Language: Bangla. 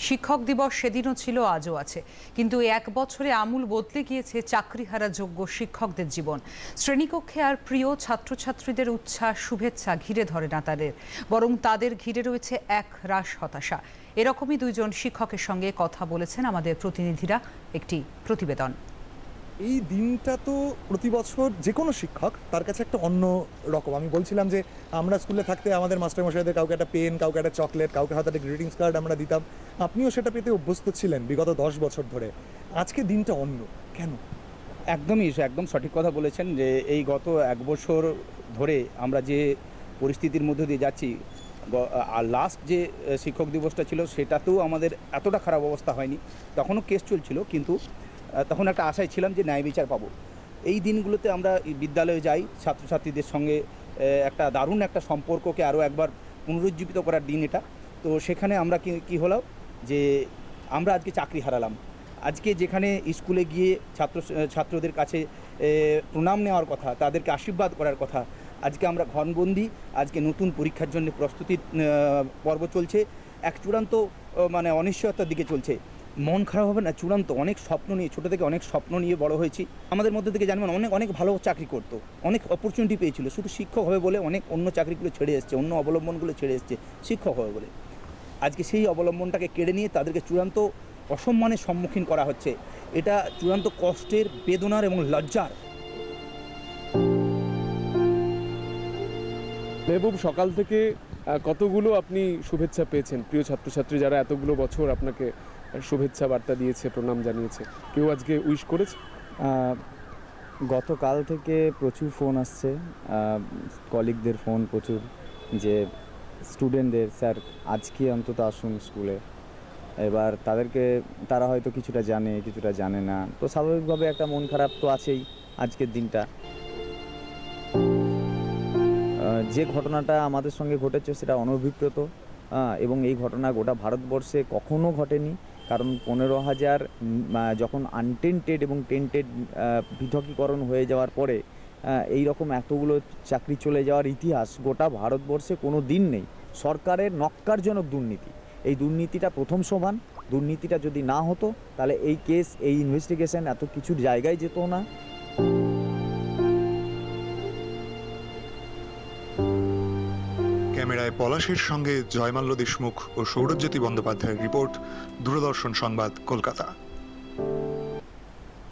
শিক্ষক দিবস সেদিনও ছিল, আজও আছে। কিন্তু এক বছরে আমূল বদলে গিয়েছে চাকরিহারা যোগ্য শিক্ষকদের জীবন। শ্রেণীকক্ষে আর প্রিয় ছাত্রছাত্রীদের উচ্ছ্বাস, শুভেচ্ছা ঘিরে ধরে না তাদের। বরং তাদের ঘিরে রয়েছে এক রাস হতাশা। এরকমই দুইজন শিক্ষকের সঙ্গে কথা বলেছেন আমাদের প্রতিনিধিরা। একটি প্রতিবেদন। এই দিনটা তো প্রতি বছর যে কোনো শিক্ষক তার কাছে একটা অন্য রকম। আমি বলছিলাম যে, আমরা স্কুলে থাকতে আমাদের মাস্টারমশাইদের কাউকে একটা পেন, কাউকে একটা চকলেট, কাউকে হয়তো একটা গ্রিটিংস কার্ড আমরা দিতাম। আপনিও সেটা পেতে অভ্যস্ত ছিলেন বিগত দশ বছর ধরে। আজকে দিনটা অন্য। কেন? একদমই একদম সঠিক কথা বলেছেন যে, এই গত এক বছর ধরে আমরা যে পরিস্থিতির মধ্যে দিয়ে যাচ্ছি আর লাস্ট যে শিক্ষক দিবসটা ছিল সেটাতেও আমাদের এতটা খারাপ অবস্থা হয়নি। তখনও কেস চলছিল, কিন্তু তখন একটা আশায় ছিলাম যে ন্যায় বিচার পাবো। এই দিনগুলোতে আমরা বিদ্যালয়ে যাই, ছাত্রছাত্রীদের সঙ্গে একটা দারুণ একটা সম্পর্ককে আরও একবার পুনরুজ্জীবিত করার দিন এটা। তো সেখানে আমরা কি, কী হলো যে আমরা আজকে চাকরি হারালাম। আজকে যেখানে স্কুলে গিয়ে ছাত্র, ছাত্রদের কাছে প্রণাম নেওয়ার কথা, তাদেরকে আশীর্বাদ করার কথা, আজকে আমরা ঘনবন্দি, আজকে নতুন পরীক্ষার জন্য প্রস্তুতির পর্ব চলছে। এক চূড়ান্ত মানে অনিশ্চয়তার দিকে চলছে। মন খারাপ হবে না, চূড়ান্ত অনেক স্বপ্ন নিয়ে, ছোটো থেকে অনেক স্বপ্ন নিয়ে বড় হয়েছি। আমাদের মধ্যে থেকে জানবেন, অনেক অনেক ভালো চাকরি করতো, অনেক অপরচুনিটি পেয়েছিল। শুধু শিক্ষক হবে বলে অনেক অন্য চাকরিগুলো ছেড়ে এসছে, অন্য অবলম্বনগুলো ছেড়ে এসছে, শিক্ষক হবে বলে। আজকে সেই অবলম্বনটাকে কেড়ে নিয়ে তাদেরকে চূড়ান্ত অসম্মানের সম্মুখীন করা হচ্ছে। এটা চূড়ান্ত কষ্টের, বেদনার এবং লজ্জার। মেহবুব, সকাল থেকে কতগুলো আপনি শুভেচ্ছা পেয়েছেন? প্রিয় ছাত্রছাত্রী, যারা এতগুলো বছর আপনাকে শুভেচ্ছা বার্তা দিয়েছে, প্রণাম জানিয়েছে। কেউ আজকে উইশ করেছে? গতকাল থেকে প্রচুর ফোন আসছে। কলিগদের ফোন প্রচুর, যে স্টুডেন্টদের স্যার, আজকে অন্তত আসুন স্কুলে। এবার তাদেরকে, তারা হয়তো কিছুটা জানে কিছুটা জানে না। তো স্বাভাবিকভাবে একটা মন খারাপ তো আছেই আজকের দিনটা। যে ঘটনাটা আমাদের সঙ্গে ঘটেছে সেটা অনভিপ্রেত। এবং এই ঘটনা গোটা ভারতবর্ষে কখনো ঘটেনি। কারণ পনেরো হাজার যখন আনটেন্টেড এবং টেন্টেড পৃথকীকরণ হয়ে যাওয়ার পরে এই রকম এতগুলো চাকরি চলে যাওয়ার ইতিহাস গোটা ভারতবর্ষে কোনো দিন নেই। সরকারের নক্কারজনক দুর্নীতি। এই দুর্নীতিটা প্রথম সমান। দুর্নীতিটা যদি না হতো, তাহলে এই কেস এই ইনভেস্টিগেশন এত কিছুর জায়গায় যেত না। ক্যামেরায় পলাশের সঙ্গে জয়মাল্য দেশমুখ ও সৌরজ্যোতি বন্দ্যোপাধ্যায়ের রিপোর্ট দূরদর্শন সংবাদ কলকাতা।